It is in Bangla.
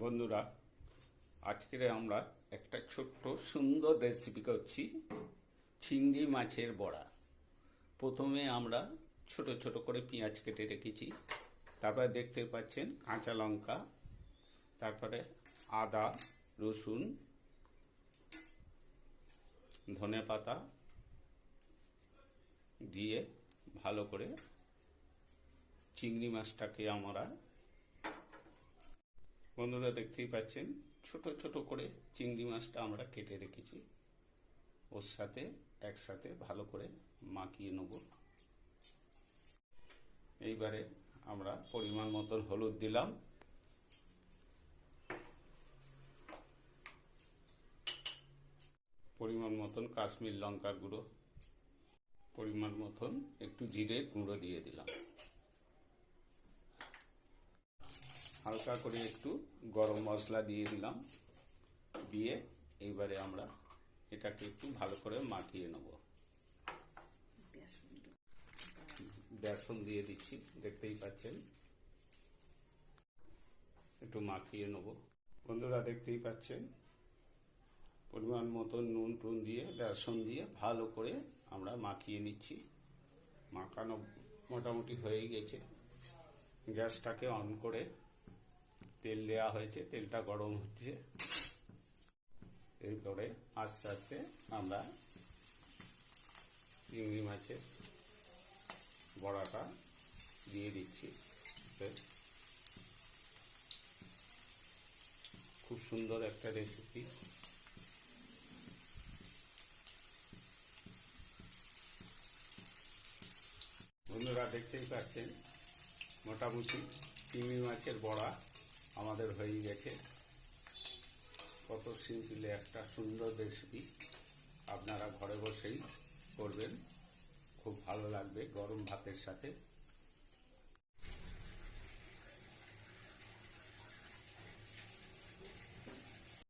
বন্ধুরা, আজকে আমরা একটা ছোট্ট সুন্দর রেসিপি করছি, চিংড়ি মাছের বড়া। প্রথমে আমরা ছোট ছোট করে পেঁয়াজ কেটে রেখেছি, তারপরে দেখতে পাচ্ছেন কাঁচা লঙ্কা, তারপরে আদা, রসুন, ধনে পাতা দিয়ে ভালো করে চিংড়ি মাছটাকে আমরা বন্ধুরা দেখতেই পাচ্ছেন, ছোট ছোট করে চিংড়ি মাছটা আমরা কেটে রেখেছি। ওর সাথে, একসাথে ভালো করে মাখিয়ে নেব। এইবারে আমরা পরিমাণ মতন হলুদ দিলাম। পরিমাণ মতন কাশ্মীর লঙ্কার গুঁড়ো, পরিমাণ মতন একটু জিরের গুঁড়ো দিয়ে দিলাম। হালকা করে একটু গরম মশলা দিয়ে দিলাম। দিয়ে এইবারে আমরা এটাকে একটু ভালো করে মাখিয়ে নেব। বেসন দিয়ে দিচ্ছি, দেখতেই পাচ্ছেন। একটু মাখিয়ে নেব। বন্ধুরা, দেখতেই পাচ্ছেন? পরিমাণ মতো নুন টুন দিয়ে, বেসন দিয়ে ভালো করে আমরা মাখিয়ে নিচ্ছি। মাখানো মোটামুটি হয়ে গেছে। গ্যাসটাকে অন করে তেল দেওয়া হয়েছে, তেলটা গরম হচ্ছে। এরপরে আস্তে আস্তে আমরা চিংড়ি মাছের বড়াটা দিয়ে দিচ্ছি। খুব সুন্দর একটা রেসিপি বন্ধুরা দেখতেই পাচ্ছেন, মোটামুটি চিংড়ি মাছের বড়া আমাদের হয়ে গেছে। কত সিম্পলে, একটা সুন্দর রেসিপি আপনারা ঘরে বসেই করবেন। খুব ভালো লাগবে গরম ভাতের সাথে।